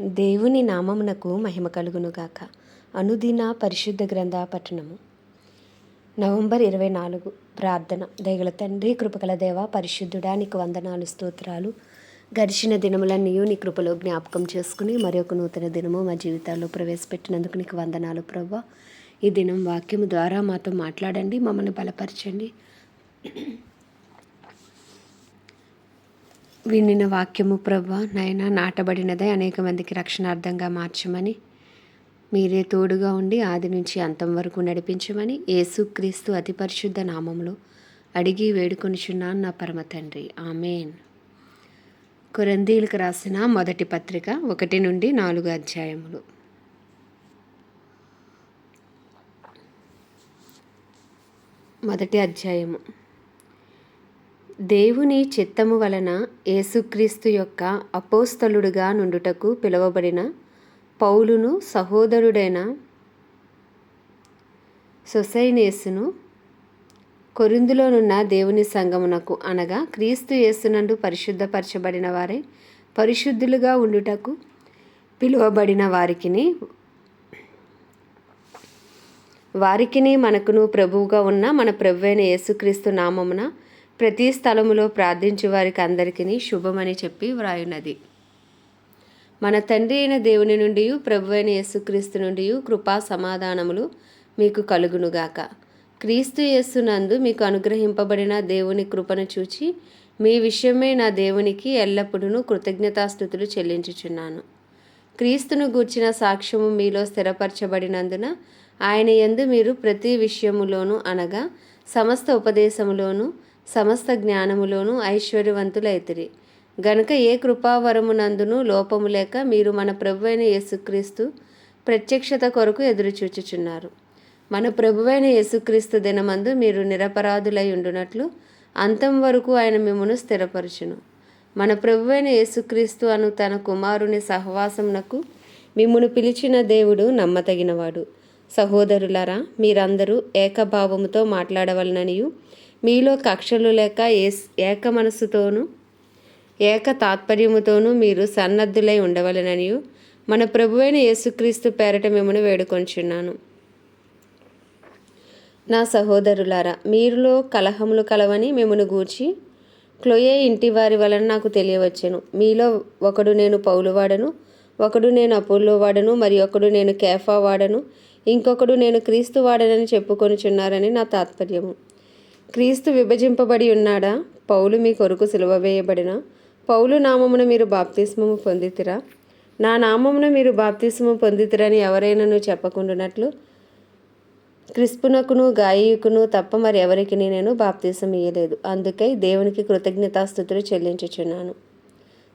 దేవుని నామమునకు మహిమ కలుగునుగాక. అనుదిన పరిశుద్ధ గ్రంథ పట్టణము. నవంబర్ ఇరవై నాలుగు ప్రార్థన. దయగల తండ్రి కృపగల దేవ పరిశుద్ధుడా నీకు వందనాలు స్తోత్రాలు. గడిచిన దినములన్నీ నీ కృపలో జ్ఞాపకం చేసుకుని మరి ఒక నూతన దినము మా జీవితాల్లో ప్రవేశపెట్టినందుకు నీకు వందనాలు ప్రభా ఈ దినం వాక్యము ద్వారా మాతో మాట్లాడండి మమ్మల్ని బలపరచండి. వినిన వాక్యము ప్రభా నైనా నాటబడినదే అనేక మందికి రక్షణార్థంగా మార్చమని. మీరే తోడుగా ఉండి ఆది నుంచి అంతం వరకు నడిపించమని యేసుక్రీస్తు అతి పరిశుద్ధ నామంలో అడిగి వేడుకొనిచున్నాను నా పరమ తండ్రి. ఆమెన్. కొరందీలకు రాసిన మొదటి పత్రిక ఒకటి నుండి నాలుగు అధ్యాయములు. మొదటి అధ్యాయము. దేవుని చిత్తము వలన యేసుక్రీస్తు యొక్క అపోస్తలుడుగా నుండుటకు పిలువబడిన పౌలును సహోదరుడైన సొసైనేసును కొరిందులోనున్న దేవుని సంగమునకు అనగా క్రీస్తు యేసునందు పరిశుద్ధపరచబడిన వారే పరిశుద్ధులుగా ఉండుటకు పిలువబడిన వారికిని వారికిని మనకును ప్రభువుగా ఉన్న మన ప్రభు అయిన యేసుక్రీస్తు నామమున ప్రతి స్థలములో ప్రార్థించే వారికి అందరికీ శుభమని చెప్పి వ్రాయున్నది మన తండ్రి అయిన దేవుని నుండి ప్రభు అయిన యేసుక్రీస్తు నుండి కృపా సమాధానములు మీకు కలుగునుగాక. క్రీస్తు యేసునందు మీకు అనుగ్రహింపబడిన దేవుని కృపను చూచి మీ విషయమే నా దేవునికి ఎల్లప్పుడూ కృతజ్ఞతాస్థుతులు చెల్లించుచున్నాను. క్రీస్తును గూర్చిన సాక్ష్యము మీలో స్థిరపరచబడినందున ఆయన యందు మీరు ప్రతి విషయములోనూ అనగా సమస్త ఉపదేశములోనూ సమస్త జ్ఞానములోనూ ఐశ్వర్యవంతులైతిరి. గనుక ఏ కృపావరమునందును లోపము లేక మీరు మన ప్రభువైన యేసుక్రీస్తు ప్రత్యక్షత కొరకు ఎదురుచూచుచున్నారు. మన ప్రభువైన యేసుక్రీస్తు దినమందు మీరు నిరపరాధులై ఉండునట్లు అంతం వరకు ఆయన మిమ్మను స్థిరపరచును. మన ప్రభువైన యేసుక్రీస్తు అను తన కుమారుని సహవాసమునకు మిమ్మును పిలిచిన దేవుడు నమ్మతగినవాడు సహోదరులారా మీరందరూ ఏకభావముతో మాట్లాడవలననియు మీలో కక్షలు లేక ఏ ఏక మనసుతోనూ ఏక తాత్పర్యముతోనూ మీరు సన్నద్ధులై ఉండవలననియు. మన ప్రభువైన యేసుక్రీస్తు పేరట మిమ్మను వేడుకొంచున్నాను. నా సహోదరులారా మీరులో కలహములు కలవని మిమ్మను గూర్చి క్లోయే ఇంటి వారి వలన నాకు తెలియవచ్చెను. మీలో ఒకడు నేను పౌలు వాడను ఒకడు నేను అపోల్లో వాడను మరి ఒకడు నేను కేఫా వాడను ఇంకొకడు నేను క్రీస్తు వాడనని చెప్పుకొనిచున్నారని నా తాత్పర్యము. క్రీస్తు విభజింపబడి ఉన్నాడా? పౌలు మీ కొరకు సిలువ వేయబడిన? పౌలు నామమున మీరు బాప్తిస్మము పొందితిరా? నా నామమున మీరు బాప్తిస్మము పొందితిరని ఎవరైనాను చెప్పకుండానట్లు? క్రిస్పునకును గాయకును తప్ప మరి ఎవరికి నేను బాప్తీసం ఇయ్యలేదు అందుకై దేవునికి కృతజ్ఞతాస్థుతులు చెల్లించుచున్నాను.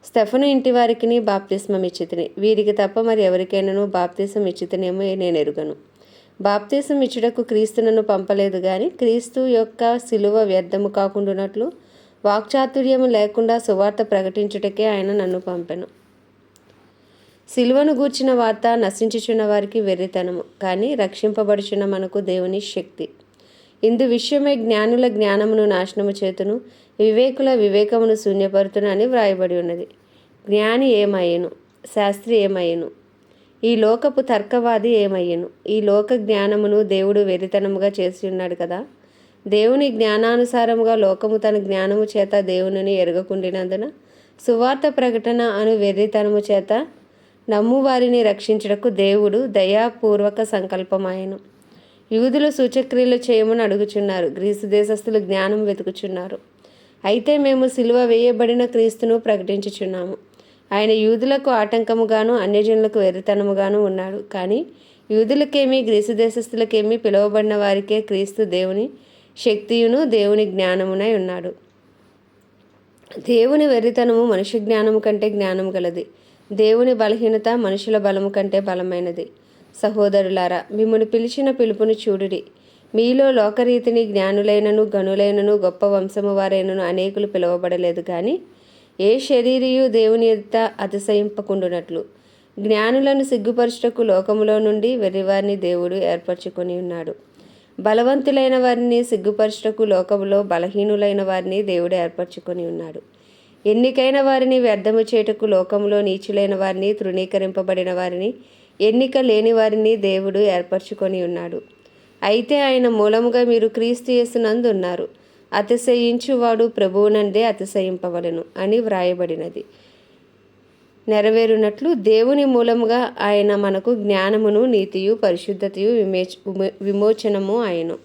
స్టెఫను ఇంటి వారికి బాప్తిస్మం ఇచ్చితిని వీరికి తప్ప మరి ఎవరికైనాను బాప్తీసం ఇచ్చితనేమో నేను ఎరుగను. బాప్తీసం ఇచ్చుటకు క్రీస్తునను పంపలేదు కానీ క్రీస్తు యొక్క సిలువ వ్యర్థము కాకుండానట్లు వాక్చాతుర్యము లేకుండా సువార్త ప్రకటించుటకే ఆయన నన్ను పంపెను. సిలువను గూర్చిన వార్త నశించుచున్న వారికి వెర్రితనము కానీ రక్షింపబడుచున్న మనకు దేవుని శక్తి. ఇందు విషయమై జ్ఞానుల జ్ఞానమును నాశనము చేతును వివేకుల వివేకమును శూన్యపరుతును అని వ్రాయబడి ఉన్నది. జ్ఞాని ఏమయ్యను? శాస్త్రి ఏమయ్యను? ఈ లోకపు తర్కవాది ఏమయ్యను? ఈ లోక జ్ఞానమును దేవుడు వెరితనముగా చేసి ఉన్నాడు కదా. దేవుని జ్ఞానానుసారముగా లోకము తన జ్ఞానము చేత దేవునిని ఎరగకుండినందున సువార్త ప్రకటన అను వెర్రితనము చేత నమ్ము వారిని రక్షించుటకు దేవుడు దయాపూర్వక సంకల్పమాయను. యూదులు సూచక్రియలు చేయమని అడుగుచున్నారు. గ్రీసు దేశస్థులు జ్ఞానం వెతుకుచున్నారు. అయితే మేము సిలువ వేయబడిన క్రీస్తును ప్రకటించుచున్నాము. ఆయన యూదులకు ఆటంకముగాను అన్యజనులకు వెర్రితనముగాను ఉన్నాడు. కానీ యూదులకేమి గ్రీసు దేశస్థులకేమి పిలువబడిన వారికే క్రీస్తు దేవుని శక్తియును దేవుని జ్ఞానమునై ఉన్నాడు. దేవుని వెర్రితనము మనుష్య జ్ఞానము కంటే జ్ఞానము గలది. దేవుని బలహీనత మనుషుల బలము కంటే బలమైనది. సహోదరులారా మిమ్మల్ని పిలిచిన పిలుపును చూడుడి. మీలో లోకరీతిని జ్ఞానులైనను గనులైనను గొప్ప వంశము వారైనను అనేకులు పిలువబడలేదు. కానీ ఏ శరీరియు దేవుని ఎదుట అతిశయింపకుండునట్లు? జ్ఞానులను సిగ్గుపరచుటకు లోకములో నుండి వెర్రివారిని దేవుడు ఏర్పరచుకొని ఉన్నాడు. బలవంతులైన వారిని సిగ్గుపరచుటకు లోకములో బలహీనులైన వారిని దేవుడు ఏర్పరచుకొని ఉన్నాడు. ఎన్నికైన వారిని వ్యర్థము చేటకు లోకంలో నీచులైన వారిని తృణీకరింపబడిన వారిని ఎన్నిక లేని వారిని దేవుడు ఏర్పరచుకొని ఉన్నాడు. అయితే ఆయన మూలముగా మీరు క్రీస్తు యేసునందు ఉన్నారు. అతిశయించువాడు ప్రభువునందే అతిశయింపవలను అని వ్రాయబడినది. నెరవేరునట్లు దేవుని మూలముగా ఆయన మనకు జ్ఞానమును నీతియు పరిశుద్ధతయు విమేచ విమోచనము ఆయను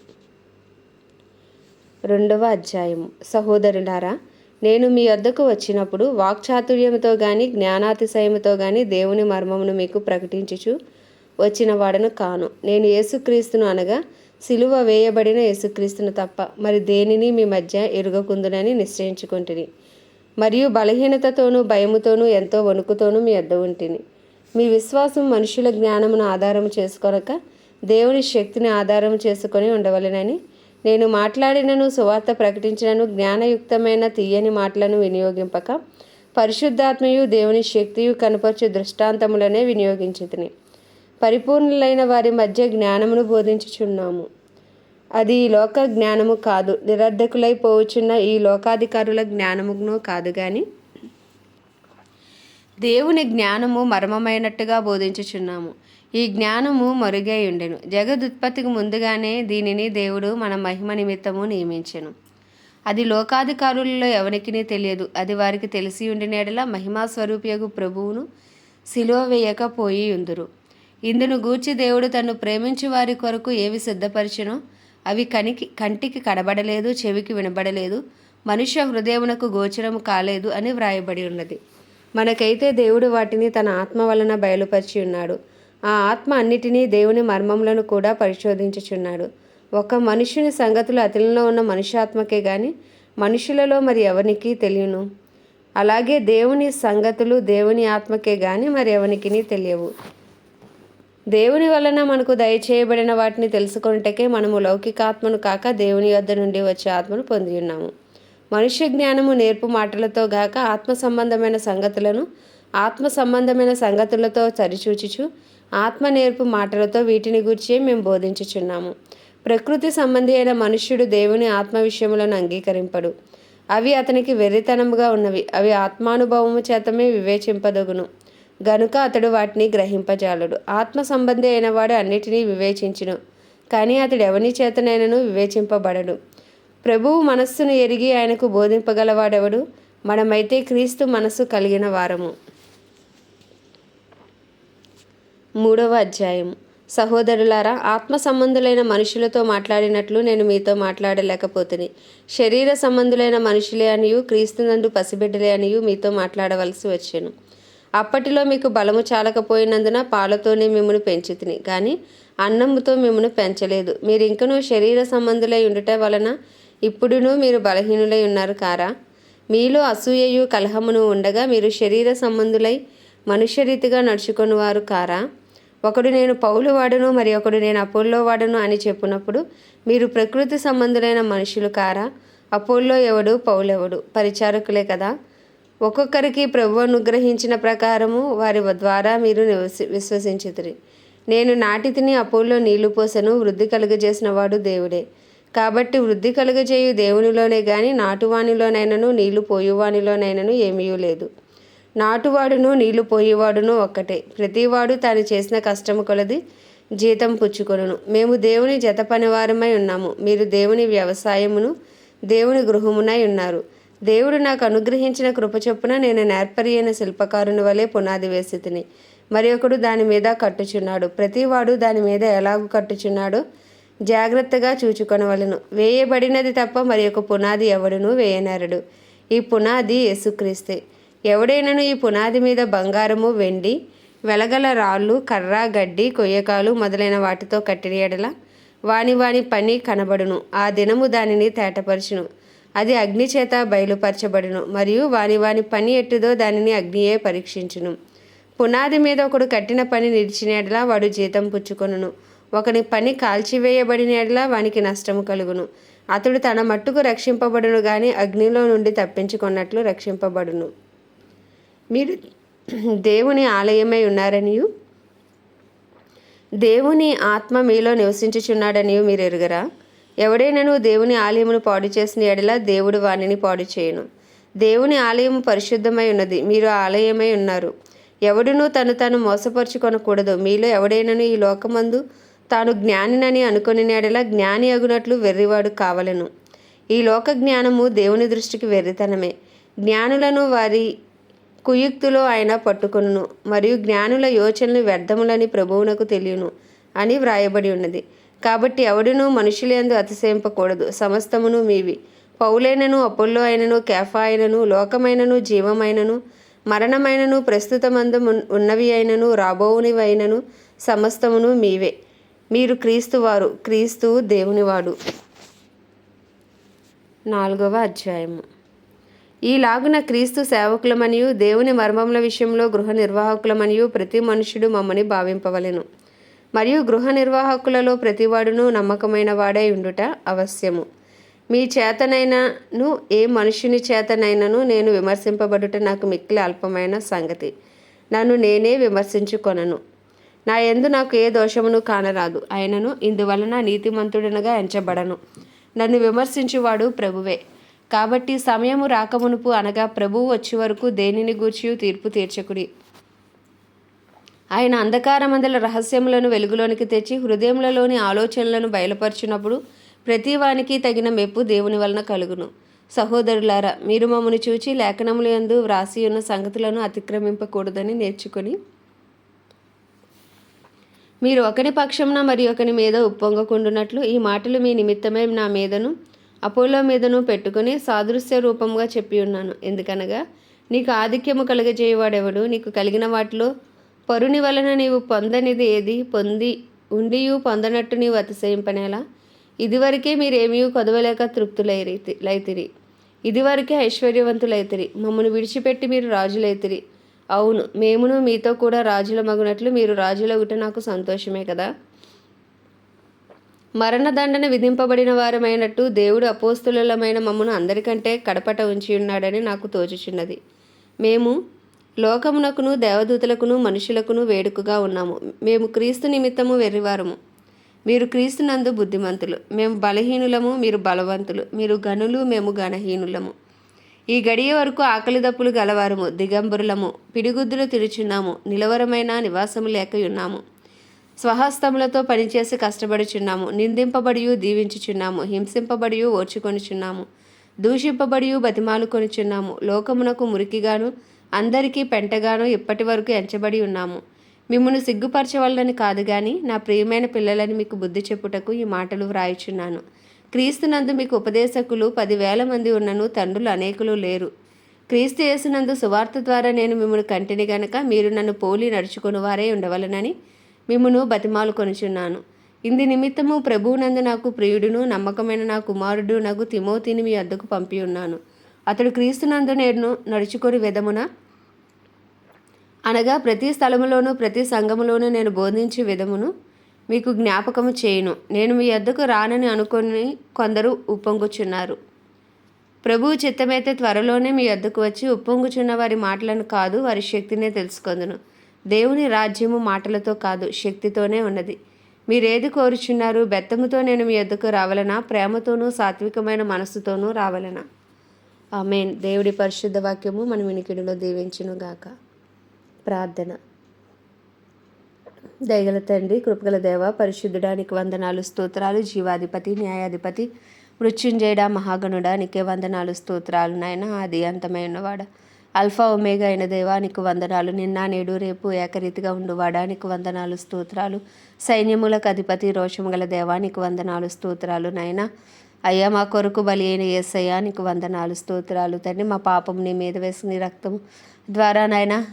రెండవ అధ్యాయము. సహోదరులారా నేను మీ వద్దకు వచ్చినప్పుడు వాక్చాతుర్యముతో గాని జ్ఞానాతిశయముతో గాని దేవుని మర్మమును మీకు ప్రకటించుచు వచ్చిన వాడను కాను. నేను యేసుక్రీస్తును అనగా సిలువ వేయబడిన యేసుక్రీస్తును తప్ప మరి దేనిని మీ మధ్య ఎరుగకుందునని నిశ్చయించుకుంటుని మరియు బలహీనతతోనూ భయముతోనూ ఎంతో వణుకుతోనూ మీ అద్ద ఉంటిని. మీ విశ్వాసం మనుషుల జ్ఞానమును ఆధారం చేసుకొనక దేవుని శక్తిని ఆధారం చేసుకొని ఉండవలెనని. నేను మాట్లాడినను సువార్త ప్రకటించినను జ్ఞానయుక్తమైన తీయని మాటలను వినియోగింపక పరిశుద్ధాత్మయు దేవుని శక్తియు కనపరచు దృష్టాంతములనే వినియోగించుతుని. పరిపూర్ణులైన వారి మధ్య జ్ఞానమును బోధించుచున్నాము. అది ఈ లోక జ్ఞానము కాదు. నిరర్ధకులైపోవచ్చున్న ఈ లోకాధికారుల జ్ఞానమును కాదు కానీ దేవుని జ్ఞానము మర్మమైనట్టుగా బోధించుచున్నాము. ఈ జ్ఞానము మరుగై ఉండెను. జగదుత్పత్తికి ముందుగానే దీనిని దేవుడు మన మహిమ నిమిత్తము నియమించెను. అది లోకాధికారులలో ఎవరికిని తెలియదు. అది వారికి తెలిసి ఉండినేడల మహిమా స్వరూపియగు ప్రభువును సిలువ వేయకపోయి ఉందురు. ఇందును గూర్చి దేవుడు తను ప్రేమించు వారి కొరకు ఏవి సిద్ధపరిచినో అవి కనికి కంటికి కనబడలేదు చెవికి వినబడలేదు మనుష్య హృదయమునకు గోచరము కాలేదు అని వ్రాయబడి ఉన్నది. మనకైతే దేవుడు వాటిని తన ఆత్మ వలన బయలుపరిచి ఉన్నాడు. ఆ ఆత్మ అన్నిటినీ దేవుని మర్మములను కూడా పరిశోధించుచున్నాడు. ఒక మనుషుని సంగతులు అతనిలో ఉన్న మనుష్యాత్మకే గాని మనుషులలో మరి ఎవరికి తెలియను? అలాగే దేవుని సంగతులు దేవుని ఆత్మకే గాని మరి ఎవరికి తెలియవు. దేవుని వలన మనకు దయచేయబడిన వాటిని తెలుసుకొనుటకే మనము లౌకికాత్మను కాక దేవుని వద్ద నుండి వచ్చే ఆత్మను పొంది ఉన్నాము. మనుష్య జ్ఞానము నేర్పు మాటలతో గాక ఆత్మ సంబంధమైన సంగతులను ఆత్మ సంబంధమైన సంగతులతో సరిచూచుచు ఆత్మ నేర్పు మాటలతో వీటిని గురించి మేము బోధించుచున్నాము. ప్రకృతి సంబంధి అయిన మనుష్యుడు దేవుని ఆత్మ విషయములను అంగీకరింపడు. అవి అతనికి వెర్రితనముగా ఉన్నవి. అవి ఆత్మానుభవము చేతమే వివేచింపదగును. గనుక అతడు వాటిని గ్రహింపజాలడు. ఆత్మ సంబంధి అయిన వాడు అన్నిటినీ వివేచించును. కానీ అతడు ఎవని చేతనైనను వివేచింపబడడు. ప్రభువు మనస్సును ఎరిగి ఆయనకు బోధింపగలవాడెవడు? మనమైతే క్రీస్తు మనస్సు కలిగిన వారము. మూడవ అధ్యాయం. సహోదరులారా ఆత్మ సంబంధులైన మనుషులతో మాట్లాడినట్లు నేను మీతో మాట్లాడలేకపోతుంది శరీర సంబంధులైన మనుషులే అనియు క్రీస్తునందు పసిబిడ్డలే అనియు మీతో మాట్లాడవలసి వచ్చాను. అప్పటిలో మీకు బలము చాలకపోయినందున పాలతోనే మిమ్మల్ని పెంచుతుని. కానీ అన్నముతో మిమ్మల్ని పెంచలేదు. మీరు ఇంకనూ శరీర సంబంధులై ఉండుట వలన ఇప్పుడును మీరు బలహీనులై ఉన్నారు కారా? మీలో అసూయయు కలహమును ఉండగా మీరు శరీర సంబంధులై మనుష్యరీతిగా నడుచుకుని వారు కారా? ఒకడు నేను పౌలు వాడును మరి ఒకడు నేను అపోల్లో వాడును అని చెప్పినప్పుడు మీరు ప్రకృతి సంబంధులైన మనుషులు కారా? అపోల్లో ఎవడు పౌలెవడు? పరిచారకులే కదా? ఒక్కొక్కరికి ప్రభు అనుగ్రహించిన ప్రకారము వారి ద్వారా మీరు విశ్వసించుతురి నేను నాటి తిని అప్పుల్లో నీళ్ళు పోసను వృద్ధి కలుగజేసిన వాడు దేవుడే. కాబట్టి వృద్ధి కలుగజేయు దేవునిలోనే గాని నాటువానిలోనైనను నీళ్ళు పోయువానిలోనైనను ఏమీ లేదు. నాటువాడును నీళ్ళు పోయేవాడును ఒక్కటే. ప్రతివాడు తాను చేసిన కష్టము కొలది జీతం పుచ్చుకొనును. మేము దేవుని జత పనివారమై ఉన్నాము. మీరు దేవుని వ్యవసాయమును దేవుని గృహమునై ఉన్నారు. దేవుడు నాకు అనుగ్రహించిన కృప చొప్పున నేను నేర్పరి అయిన శిల్పకారుని వలె పునాది వేసి తిని మరి ఒకడు దాని మీద కట్టుచున్నాడు. ప్రతివాడు దాని మీద ఎలాగూ కట్టుచున్నాడో? జాగ్రత్తగా చూచుకొనవలను. వేయబడినది తప్ప మరి ఒక పునాది ఎవడును వేయనరడు. ఈ పునాది యేసుక్రీస్తే. ఎవడైనను ఈ పునాది మీద బంగారము వెండి వెలగల రాళ్ళు కర్ర గడ్డి కొయ్యకాలు మొదలైన వాటితో కట్టిన ఎడల వాని వాని పని కనబడును. ఆ దినము దానిని తేటపరచును. అది అగ్ని చేత బయలుపరచబడును మరియు వాని వాని పని ఎట్టుదో దానిని అగ్నియే పరీక్షించును. పునాది మీద ఒకడు కట్టిన పని నిలిచినట్లా వాడు జీతం పుచ్చుకొనును. ఒకని పని కాల్చివేయబడినట్లా వానికి నష్టము కలుగును. అతడు తన మట్టుకు రక్షింపబడును గాని అగ్నిలో నుండి తప్పించుకున్నట్లు రక్షింపబడును. మీరు దేవుని ఆలయమై ఉన్నారనియు? దేవుని ఆత్మ మీలో నివసించుచున్నాడనియు మీరు ఎరుగరా ఎవడైనను దేవుని ఆలయమును పాడు చేసిన ఎడల దేవుడు వానిని పాడు చేయను. దేవుని ఆలయం పరిశుద్ధమై ఉన్నది. మీరు ఆలయమై ఉన్నారు. ఎవడునూ తను తాను మోసపరుచుకొనకూడదు. మీలో ఎవడైనను ఈ లోకమందు తాను జ్ఞానినని అనుకుని ఎడల జ్ఞాని అగునట్లు వెర్రివాడు కావలను. ఈ లోక జ్ఞానము దేవుని దృష్టికి వెర్రితనమే. జ్ఞానులను వారి కుయుక్తులో ఆయన పట్టుకొనును. మరియు జ్ఞానుల యోచనలు వ్యర్థములని ప్రభువునకు తెలియను అని వ్రాయబడి ఉన్నది. కాబట్టి ఎవడునూ మనుషులందు అతిశయింపకూడదు. సమస్తమును మీవి. పౌలైనను అప్పుల్లో అయినను కేఫా అయినను లోకమైనను జీవమైనను మరణమైనను ప్రస్తుతమందు ఉన్నవి అయినను రాబోవునివైనను సమస్తమును మీవే. మీరు క్రీస్తు వారు క్రీస్తు దేవునివాడు. నాలుగవ అధ్యాయము. ఈలాగున క్రీస్తు సేవకులమనియు దేవుని మర్మముల విషయంలో గృహ నిర్వాహకులమనియు ప్రతి మనుషుడు మమ్మని భావింపవలెను. మరియు గృహ నిర్వాహకులలో ప్రతివాడును నమ్మకమైన వాడై ఉండుట అవశ్యము. మీ చేతనైనను ఏ మనుషుని చేతనైనను నేను విమర్శింపబడుట నాకు మిక్కిలి అల్పమైన సంగతి. నన్ను నేనే విమర్శించుకొనను. నా ఎందు నాకు ఏ దోషమును కానరాదు. అయినను ఇందువలన నీతిమంతుడనగా ఎంచబడను. నన్ను విమర్శించువాడు ప్రభువే. కాబట్టి సమయము రాకమునుపు అనగా ప్రభువు వచ్చే వరకు దేనిని గూర్చి తీర్పు తీర్చకుడి. ఆయన అంధకారమందల రహస్యములను వెలుగులోనికి తెచ్చి హృదయములలోని ఆలోచనలను బయలుపరిచినప్పుడు ప్రతి వానికి తగిన మెప్పు దేవుని వలన కలుగును. సహోదరులారా మీరు మమ్మను చూచి లేఖనములు యందు వ్రాసి ఉన్న సంగతులను అతిక్రమింపకూడదని నేర్చుకొని మీరు ఒకని పక్షంన మరి ఒకని మీద ఉప్పొంగకుండునట్లు ఈ మాటలు మీ నిమిత్తమే నా మీదను అపోలో మీదను పెట్టుకుని సాదృశ్య రూపంగా చెప్పి ఉన్నాను. ఎందుకనగా నీకు ఆధిక్యము కలుగజేయవాడెవడు? నీకు కలిగిన వాటిలో పరుని వలన నీవు పొందనిది ఏది? పొంది ఉండియు పొందనట్టు నీవు అతిశయింపనేలా? ఇదివరకే మీరేమీ కొదవలేక తృప్తులైరి లైతిరి. ఇదివరకే ఐశ్వర్యవంతులైతిరి. మమ్మను విడిచిపెట్టి మీరు రాజులైతిరి. అవును మేమును మీతో కూడా రాజుల మగునట్లు మీరు రాజులగుట నాకు సంతోషమే కదా? మరణదండన విధింపబడిన వారమైనట్టు దేవుడు అపోస్తులమైన మమ్మను అందరికంటే కడపట ఉంచి ఉన్నాడని నాకు తోచుచున్నది. మేము లోకమునకును దేవదూతలకును మనుషులకును వేడుకగా ఉన్నాము. మేము క్రీస్తు నిమిత్తము వెర్రివారము. మీరు క్రీస్తునందు బుద్ధిమంతులు. మేము బలహీనులము మీరు బలవంతులు. మీరు గనులు మేము గణహీనులము ఈ గడియ వరకు ఆకలి దప్పులు గలవారము దిగంబరులము. పిడిగుద్దులు తిరుచున్నాము. నిలవరమైన నివాసము లేక ఉన్నాము స్వహస్తములతో పనిచేసి కష్టపడుచున్నాము. నిందింపబడియు దీవించుచున్నాము. హింసింపబడియు ఓర్చుకొనిచున్నాము. దూషింపబడియు బతిమాలు కొనుచున్నాము లోకమునకు మురికిగాను అందరికీ పెంటగానో ఇప్పటి వరకు ఎంచబడి ఉన్నాము. మిమ్మల్ని సిగ్గుపరచవలనని కాదు గాని నా ప్రియమైన పిల్లలని మీకు బుద్ధి చెప్పుటకు ఈ మాటలు వ్రాయిచున్నాను. క్రీస్తునందు మీకు ఉపదేశకులు పదివేల మంది ఉన్నను తండ్రులు అనేకులు లేరు. క్రీస్తు యేసునందు సువార్త ద్వారా నేను మిమ్మల్ని కంటిని గనక మీరు నన్ను పోలి నడుచుకుని వారే ఉండవలనని మిమ్మను బతిమాలు కొనుచున్నాను. ఇంది నిమిత్తము ప్రభువునందు నాకు ప్రియుడును నమ్మకమైన నా కుమారుడు నాకు తిమోతిని మీ అద్దకు పంపి ఉన్నాను అతడు క్రీస్తునందు నేను నడుచుకొని విధమున అనగా ప్రతి స్థలములోనూ ప్రతి సంఘములోనూ నేను బోధించే విధమును మీకు జ్ఞాపకము చేయను. నేను మీ వద్దకు రానని అనుకొని కొందరు ఉప్పొంగుచున్నారు. ప్రభువు చిత్తమైతే త్వరలోనే మీ వద్దకు వచ్చి ఉప్పొంగుచున్న వారి మాటలను కాదు వారి శక్తినే తెలుసుకొందును. దేవుని రాజ్యము మాటలతో కాదు శక్తితోనే ఉన్నది. మీరేది కోరుచున్నారు బెత్తముతో నేను మీ వద్దకు రావాలనా ప్రేమతోనూ సాత్వికమైన మనస్సుతోనూ రావాలనా? ఆమెన్. దేవుడి పరిశుద్ధ వాక్యము మన వినికిడిలో దీవించును గాక ప్రార్థన. దయగల తండ్రి కృపగల దేవ పరిశుద్ధుడానికి వందనాలు స్తోత్రాలు. జీవాధిపతి న్యాయాధిపతి మృత్యుంజయుడ మహాగణుడా నీకే వందనాలు స్తోత్రాలు నాయన. ఆది అంతమైనవాడ. అల్ఫా ఒమేగా అయిన దేవా వందనాలు. నిన్న నేడు రేపు ఏకరీతిగా ఉండువాడా నీకు వందనాలు స్తోత్రాలు. సైన్యములకు అధిపతి రోషము గల దేవానికి వందనాలు స్తోత్రాలు నాయన. అయ్యా మా కొరకు బలి అయిన ఏసయ్యా నీకు వందనాలు స్తోత్రాలు. తండ్రి మా పాపం నీ మీద వేసిన రక్తం ద్వారా నాయన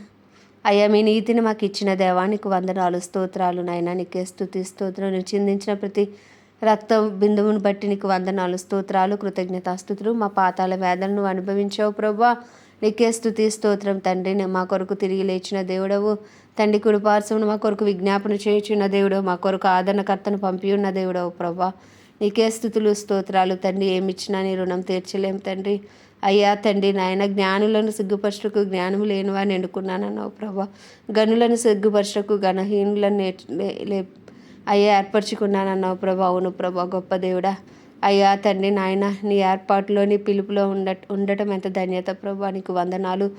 అయ్యా మీ నీతిని మాకు ఇచ్చిన దేవానికి వందనాలు స్తోత్రాలు నాయన. నీకే స్థుతి స్తోత్రం నువ్వు చిందించిన ప్రతి రక్త బిందువును బట్టి నీకు వందనాలు స్తోత్రాలు కృతజ్ఞతాస్తుతులు. మా పాతాల వేదలను అనుభవించావు ప్రభా నీకే స్థుతి స్తోత్రం తండ్రి. మా కొరకు తిరిగి లేచిన దేవుడవు. తండ్రి కుడిపార్శ్వను మా కొరకు విజ్ఞాపన చేయుచున్న దేవుడు మా కొరకు ఆదరణకర్తను పంపి ఉన్న దేవుడవు ప్రభా నీకే స్థుతులు స్తోత్రాలు తండ్రి. ఏమిచ్చినా నీ రుణం తీర్చలేం తండ్రి. అయ్యా తండ్రి నాయన జ్ఞానులను సిగ్గుపరచుటకు జ్ఞానము లేని ఎండుకున్నాను ఎన్నుకున్నానన్నావు ప్రభా. గనులను సిగ్గుపరచుటకు గణహీనులను నేర్చు లే- లే అయ్యా ఏర్పరచుకున్నానన్నావు ప్రభా. అవును ప్రభా గొప్ప దేవుడా. అయ్యా తండ్రి నాయన నీ ఏర్పాటులో నీ పిలుపులో ఉండ ఉండటం ఎంత ధన్యత ప్రభా. నీకు వందనాలు.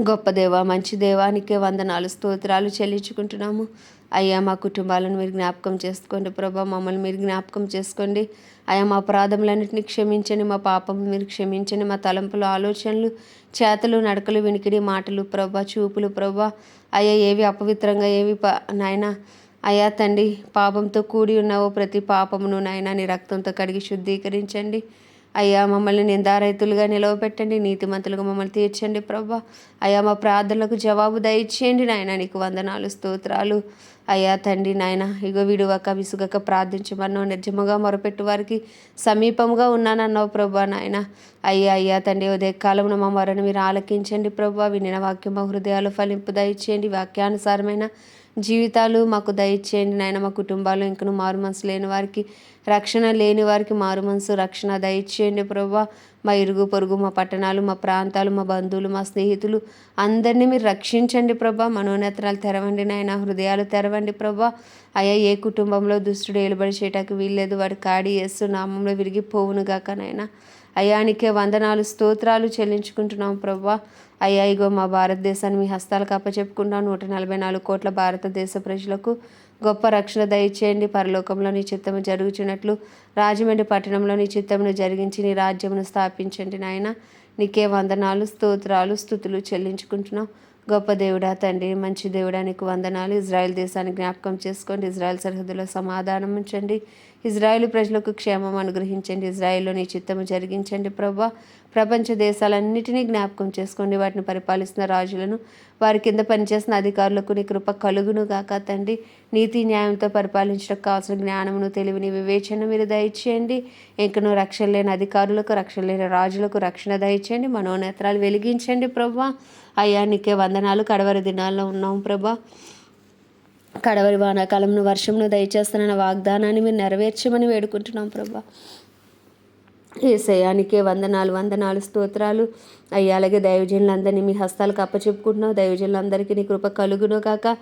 గొప్ప దేవ మంచి దేవానికే వందనాలు స్తోత్రాలు చెల్లించుకుంటున్నాము. అయ్యా మా కుటుంబాలను మీరు జ్ఞాపకం చేసుకోండి ప్రభా. మమ్మల్ని మీరు జ్ఞాపకం చేసుకోండి. అయ్యా మా అపరాధములన్నింటినీ క్షమించండి మా పాపం మీరు క్షమించండి మా తలంపులు ఆలోచనలు చేతలు నడకలు వినికిడి మాటలు ప్రభా చూపులు ప్రభా. అయ్యా ఏవి అపవిత్రంగా ఏవి ప నాయన. అయ్యా తండ్రి పాపంతో కూడి ఉన్నావో ప్రతి పాపమును నాయన నీ రక్తంతో కడిగి శుద్ధీకరించండి. అయ్యా మమ్మల్ని నిందారైతులుగా నిలవబెట్టండి నీతిమంతులుగా మమ్మల్ని తీర్చండి ప్రభా. అయ్యా మా ప్రార్థనలకు జవాబు దయచేయండి నాయన. నీకు వందనాలు స్తోత్రాలు. అయ్యా తండ్రి నాయన ఇగో విడువక విసుగక ప్రార్థించమన్నావు నిర్జముగా మొరపెట్టు వారికి సమీపంగా ఉన్నానన్నావు ప్రభా నాయన. అయ్యా అయ్యా తండ్రి ఉదయ కాలంలో మా మొరను మీరు ఆలకించండి ప్రభా. వినిన వాక్యం మా హృదయాలు ఫలింపు దయచేయండి. వాక్యానుసారమైన జీవితాలు మాకు దయచేయండి నాయన మా కుటుంబాలు ఇంకను మారు మనసు లేని వారికి రక్షణ లేని వారికి మారు మనసు రక్షణ దయచేయండి ప్రభా. మా ఇరుగు పొరుగు మా పట్టణాలు మా ప్రాంతాలు మా బంధువులు మా స్నేహితులు అందరినీ మీరు రక్షించండి ప్రభా. మనోనేత్రాలు తెరవండి నాయన హృదయాలు తెరవండి ప్రభా. అయ్యా ఏ కుటుంబంలో దుష్టుడు ఏలుబడి చేయటానికి వీల్లేదు వాడి కాడి వేస్తూ నామంలో విరిగిపోవును గాక నాయన అయానికే వందనాలు స్తోత్రాలు చెల్లించుకుంటున్నాం ప్రభా. అయ్యా ఇగో మా భారతదేశాన్ని మీ హస్తాలకు అప్పచెప్పుకుంటాం నూట నలభై నాలుగు కోట్ల భారతదేశ ప్రజలకు గొప్ప రక్షణ దయచేయండి. పరలోకంలో నీ చిత్తము జరుగుచున్నట్లు రాజమండ్రి పట్టణంలో నీ చిత్తమును జరిగించి నీ రాజ్యమును స్థాపించండి నాయన. నీకే వందనాలు స్తోత్రాలు స్థుతులు చెల్లించుకుంటున్నాం. గొప్ప దేవుడా తండ్రి మంచి దేవుడా నీకు వందనాలు. ఇజ్రాయెల్ దేశాన్ని జ్ఞాపకం చేసుకోండి. ఇజ్రాయెల్ సరిహద్దులో సమాధానం ఉంచండి. ఇజ్రాయెల్ ప్రజలకు క్షేమం అనుగ్రహించండి. ఇజ్రాయెల్లో నీ చిత్తము జరిగించండి ప్రభా. ప్రపంచ దేశాలన్నిటినీ జ్ఞాపకం చేసుకోండి. వాటిని పరిపాలిస్తున్న రాజులను వారి కింద పనిచేసిన అధికారులకు నీ కృప కలుగును గాక తండ్రి. నీతి న్యాయంతో పరిపాలించడానికి కావాల్సిన జ్ఞానమును తెలివిని వివేచన మీరు దయచేయండి. ఇంకను రక్షణ లేని అధికారులకు రక్షణ లేని రాజులకు రక్షణ దయచేయండి. మనోనేత్రాలు వెలిగించండి ప్రభా. అయ్యా నీకే వందనాలు. కడవరి దినాల్లో ఉన్నాం ప్రభా. కడవరి వానాకాలంను వర్షంను దయచేస్తున్న వాగ్దానాన్ని మీరు నెరవేర్చమని వేడుకుంటున్నాం ప్రభా. ఏసయానికే వందనాలు వందనాలు స్తోత్రాలు. అయ్యా అలాగే దైవజనులందరినీ మీ హస్తాలకు అప్పచెప్పుకుంటున్నావు. దైవజనులందరికీ నీ కృప కలుగును కాక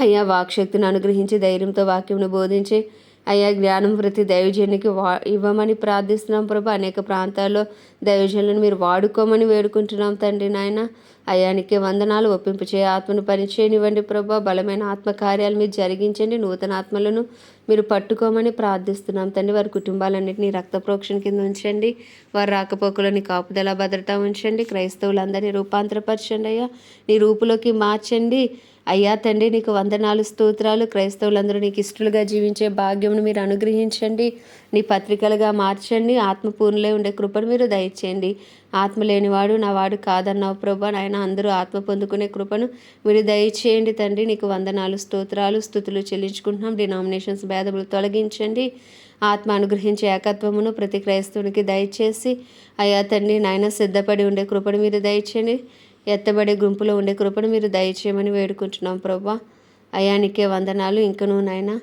అయ్యా వాక్శక్తిని అనుగ్రహించి ధైర్యంతో వాక్యంను బోధించి అయ్యా జ్ఞానం ప్రతి దైవజనునికి వా ఇవ్వమని ప్రార్థిస్తున్నాం ప్రభు. అనేక ప్రాంతాల్లో దైవజనులను మీరు వాడుకోమని వేడుకుంటున్నాం తండ్రి నాయన. అయానికి వందనాలు ఒప్పింపు చేయ ఆత్మను పనిచేయనివ్వండి ప్రభా. బలమైన ఆత్మకార్యాలు మీరు జరిగించండి. నూతన ఆత్మలను మీరు పట్టుకోమని ప్రార్థిస్తున్నాం. తండ్రి వారి కుటుంబాలన్నింటినీ రక్త ప్రోక్షణ కింద ఉంచండి. వారి రాకపోకలని కాపుదల భద్రత ఉంచండి. క్రైస్తవులందరినీ రూపాంతరపరచండి అయ్యా. నీ రూపులోకి మార్చండి. అయ్యా తండ్రి నీకు వందనాలు స్తోత్రాలు. క్రైస్తవులందరూ నీకు ఇష్టలుగా జీవించే భాగ్యమును మీరు అనుగ్రహించండి. నీ పత్రికలుగా మార్చండి. ఆత్మపూర్ణలే ఉండే కృపను మీరు దయచేయండి. ఆత్మ లేనివాడు నా వాడు కాదన్నావు ప్రభా. నాయన అందరూ ఆత్మ పొందుకునే కృపను మీరు దయచేయండి తండ్రి. నీకు వందనాలు స్తోత్రాలు స్థుతులు చెల్లించుకుంటున్నాం. డినామినేషన్స్ భేదములు తొలగించండి. ఆత్మ అనుగ్రహించే ఏకత్వమును ప్రతి క్రైస్తవునికి దయచేసి అయ్యా తండ్రి నాయన సిద్ధపడి ఉండే కృపను మీరు దయచేయండి. ఎత్తబడే గుంపులో ఉండే కృపను మీరు దయచేయమని వేడుకుంటున్నాం ప్రభా. అయానికే వందనాలు. ఇంకను నాయనా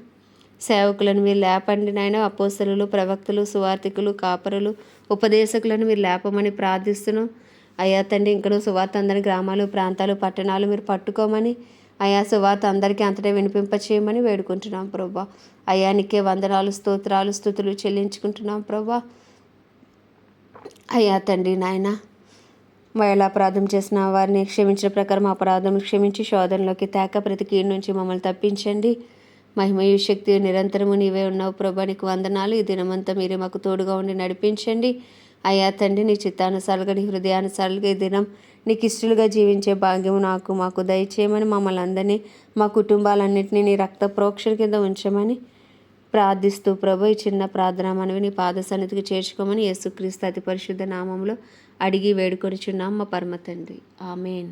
సేవకులను మీరు లేపండి నాయన. అపోసరులు ప్రవక్తలు సువార్థికులు కాపరులు ఉపదేశకులను మీరు లేపమని ప్రార్థిస్తున్నాం అయ్యా తండ్రి ఇంకనూ సువార్త అందరి గ్రామాలు ప్రాంతాలు పట్టణాలు మీరు పట్టుకోమని అయా సువార్త అందరికీ అంతటే వినిపింపచేయమని వేడుకుంటున్నాం ప్రభా. అయానికే వందనాలు స్తోత్రాలు స్థుతులు చెల్లించుకుంటున్నాం ప్రభా. అయ్యా తండ్రి నాయన ఎలా అపరాధం చేసిన వారిని క్షమించిన ప్రకారం అపరాధం క్షమించి శోధనలోకి తేక ప్రతి కీడు నుంచి మమ్మల్ని తప్పించండి. మహిమయు శక్తి నిరంతరము నీవే ఉన్నావు ప్రభా. నీకు వందనాలు. ఈ దినమంతా మీరే మాకు తోడుగా ఉండి నడిపించండి. అయ్యా తండ్రి నీ చిత్తానుసారులుగా నీ హృదయానుసారులుగా ఈ దినం నీకు ఇష్టలుగా జీవించే భాగ్యం నాకు మాకు దయచేయమని మమ్మల్ని అందరినీ మా కుటుంబాలన్నింటినీ నీ రక్త ప్రోక్షణ కింద ఉంచమని ప్రార్థిస్తూ ప్రభు ఈ చిన్న ప్రార్థన మనవి నీ పాద సన్నిధికి చేర్చుకోమని యేసుక్రీస్తు అతి పరిశుద్ధ నామంలో అడిగి వేడుకొనిచున్నాం మా పరమ తండ్రి. ఆమెన్.